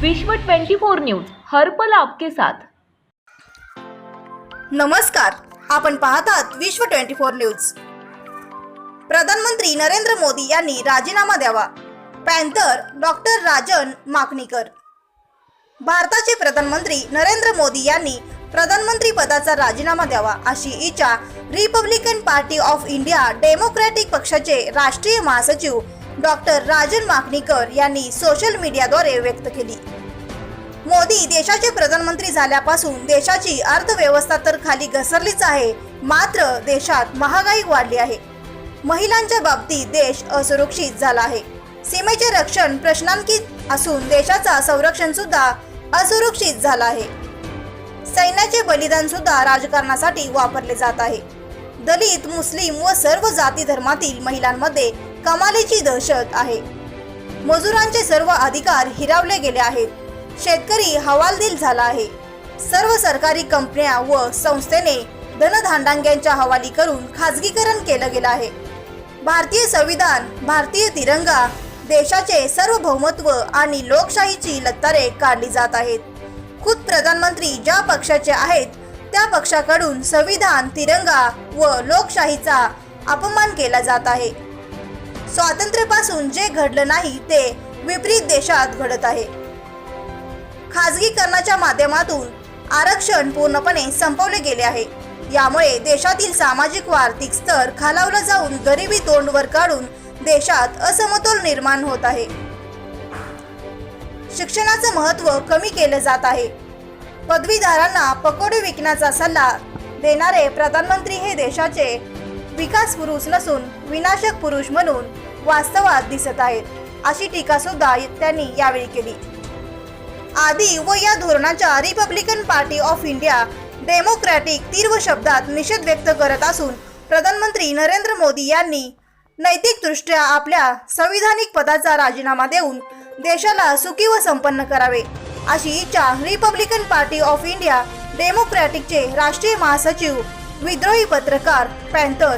विश्व 24 न्यूज हर्पल आपके साथ. नमस्कार आपण पाहतात विश्व ट्वेंटी फोर न्यूज. प्रधानमंत्री नरेंद्र मोदी यांनी राजीनामा द्यावा. Panther doctor Rajan Makanikar. भारताचे प्रधानमंत्री नरेंद्र मोदी यांनी प्रधानमंत्री पदाचा राजीनामा द्यावा अशी इच्छा Republican Party of India Democratic पक्षाचे राष्ट्रीय महासचिव डॉक्टर राजन माकणीकर यांनी सोशल मीडियाद्वारे व्यक्त केली. मोदी देशाचे प्रधानमंत्री झाल्यापासून देशाची अर्थव्यवस्था तर खाली घसरलीच आहे मात्र देशात महागाई वाढली आहे. महिलांच्या बाबतीत देश असुरक्षित झाला आहे. सीमेचे रक्षण प्रश्नांकित असून देशाचा संरक्षण सुद्धा असुरक्षित झाला आहे. सैन्याचे बलिदान सुद्धा राजकारणासाठी वापरले जात आहे. दलित मुस्लिम व सर्व जाती धर्मातील महिलांमध्ये कमालीची दहशत आहे. मजुरांचे सर्व अधिकार हिरावले गेले आहेत. शेतकरी हवालदिल झाला आहे. सर्व सरकारी कंपन्या व संस्थेने धनधांडांग्यांच्या हवाली करून खाजगीकरण केलं गेलं आहे. भारतीय संविधान भारतीय तिरंगा देशाचे सर्वभौमत्व आणि लोकशाहीची लत्तारे काढली जात आहेत. खुद प्रधानमंत्री ज्या पक्षाचे आहेत त्या पक्षाकडून संविधान तिरंगा व लोकशाहीचा अपमान केला जात आहे. स्वातंत्र्यापासून जे घडलं नाही ते विपरीत देशात घडत आहे. खाजगीकरणाच्या माध्यमातून आरक्षण पूर्णपणे संपवले गेले आहे. यामुळे देशातील सामाजिक व आर्थिक स्तर खालावला जाऊन गरिबी तोंडवर काढून देशात असमतोल निर्माण होत आहे. शिक्षणाचं महत्त्व कमी केलं जात आहे. पदवीधारांना पकोडे विकण्याचा सल्ला देणारे प्रधानमंत्री हे देशाचे विकास पुरुष नसून विनाशक पुरुष म्हणून वास्तवात दिसत आहेत अशी टीका सुद्धा त्यांनी यावेळी केली. आधी व या धोरणाच्या Republican Party of India Democratic तीव्र शब्दात निषेध व्यक्त करत असून प्रधानमंत्री नरेंद्र मोदी यांनी नैतिकदृष्ट्या आपल्या संविधानिक पदाचा राजीनामा देऊन देशाला सुखी व संपन्न करावे अशी इच्छा रिपब्लिकन पार्टी ऑफ इंडिया डेमोक्रॅटिकचे राष्ट्रीय महासचिव विद्रोही पत्रकार पॅन्थर.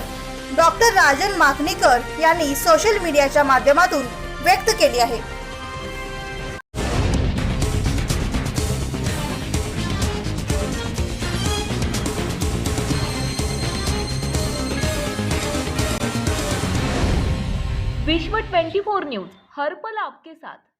डॉक्टर राजन माकणीकर यांनी सोशल मीडियाच्या माध्यमातून व्यक्त केली आहे. विश्व 24 न्यूज हर्पल आपके साथ.